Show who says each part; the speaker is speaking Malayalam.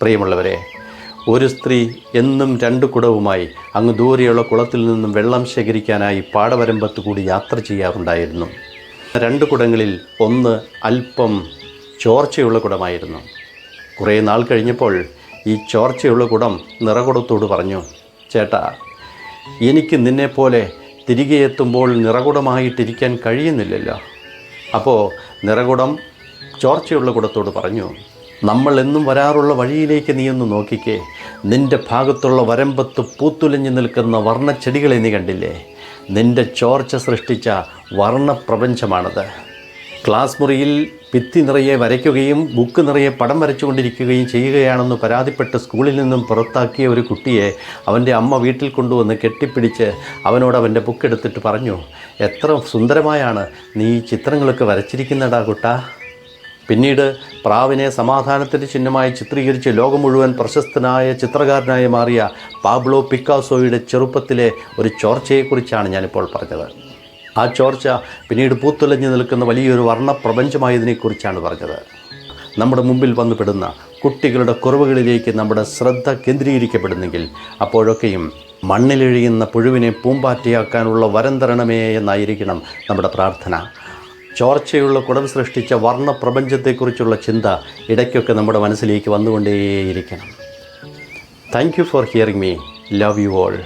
Speaker 1: പ്രിയമുള്ളവരെ ഒരു സ്ത്രീ എന്നും രണ്ട് കുടവുമായി അങ്ങ് ദൂരെയുള്ള കുളത്തിൽ നിന്നും വെള്ളം ശേഖരിക്കാനായി പാടവരമ്പത്ത് കൂടി യാത്ര ചെയ്യാറുണ്ടായിരുന്നു. രണ്ട് കുടങ്ങളിൽ ഒന്ന് അല്പം ചോർച്ചയുള്ള കുടമായിരുന്നു. കുറേ നാൾ കഴിഞ്ഞപ്പോൾ ഈ ചോർച്ചയുള്ള കുടം നിറകുടത്തോട് പറഞ്ഞു ചേട്ടാ എനിക്ക് നിന്നെപ്പോലെ തിരികെ എത്തുമ്പോൾ നിറകുടമായിട്ടിരിക്കാൻ കഴിയുന്നില്ലല്ലോ. അപ്പോൾ നിറകുടം ചോർച്ചയുള്ള കുടത്തോട് പറഞ്ഞു നമ്മൾ എന്നും വരാറുള്ള വഴിയിലേക്ക് നീ ഒന്ന് നോക്കിക്കേ. നിന്റെ ഭാഗത്തുള്ള വരമ്പത്ത് പൂത്തുലഞ്ഞു നിൽക്കുന്ന വർണച്ചെടികളെ നീ കണ്ടില്ലേ? നിന്റെ ചോർച്ച സൃഷ്ടിച്ച വർണപ്രപഞ്ചമാണത്. ക്ലാസ് മുറിയിൽ ഭിത്തി നിറയെ വരയ്ക്കുകയും ബുക്ക് നിറയെ പടം വരച്ചുകൊണ്ടിരിക്കുകയും ചെയ്യുകയാണെന്ന് പരാതിപ്പെട്ട് സ്കൂളിൽ നിന്നും പുറത്താക്കിയ ഒരു കുട്ടിയെ അവന്റെ അമ്മ വീട്ടിൽ കൊണ്ടുവന്ന് കെട്ടിപ്പിടിച്ച് അവനോട് അവന്റെ ബുക്ക് എടുത്തിട്ട് പറഞ്ഞു എത്ര സുന്ദരമായാണ് നീ ചിത്രങ്ങളൊക്കെ വരച്ചിരിക്കുന്നടാ കുട്ടാ. പിന്നീട് പ്രാവിനെ സമാധാനത്തിന്റെ ചിഹ്നമായി ചിത്രീകരിച്ച് ലോകം മുഴുവൻ പ്രശസ്തനായ ചിത്രകാരനായി മാറിയ പാബ്ലോ പിക്കാസോയുടെ ചെറുപ്പത്തിലെ ഒരു ചോർച്ചയെക്കുറിച്ചാണ് ഞാനിപ്പോൾ പറഞ്ഞത്. ആ ചോർച്ച പിന്നീട് പൂത്തുലഞ്ഞു നിൽക്കുന്ന വലിയൊരു വർണപ്രപഞ്ചമായതിനെക്കുറിച്ചാണ് പറഞ്ഞത്. നമ്മുടെ മുമ്പിൽ വന്നുപെടുന്ന കുട്ടികളുടെ കുറവുകളിലേക്ക് നമ്മുടെ ശ്രദ്ധ കേന്ദ്രീകരിക്കപ്പെടുന്നെങ്കിൽ അപ്പോഴൊക്കെയും മണ്ണിലെഴിയുന്ന പുഴുവിനെ പൂമ്പാറ്റയാക്കാനുള്ള വരം തരണമേ എന്നായിരിക്കണം നമ്മുടെ പ്രാർത്ഥന. ചോർച്ചയുള്ള കുടം സൃഷ്ടിച്ച വർണപ്രപഞ്ചത്തെക്കുറിച്ചുള്ള ചിന്ത ഇടയ്ക്കൊക്കെ നമ്മുടെ മനസ്സിലേക്ക് വന്നുകൊണ്ടേയിരിക്കണം. Thank you for hearing me love you all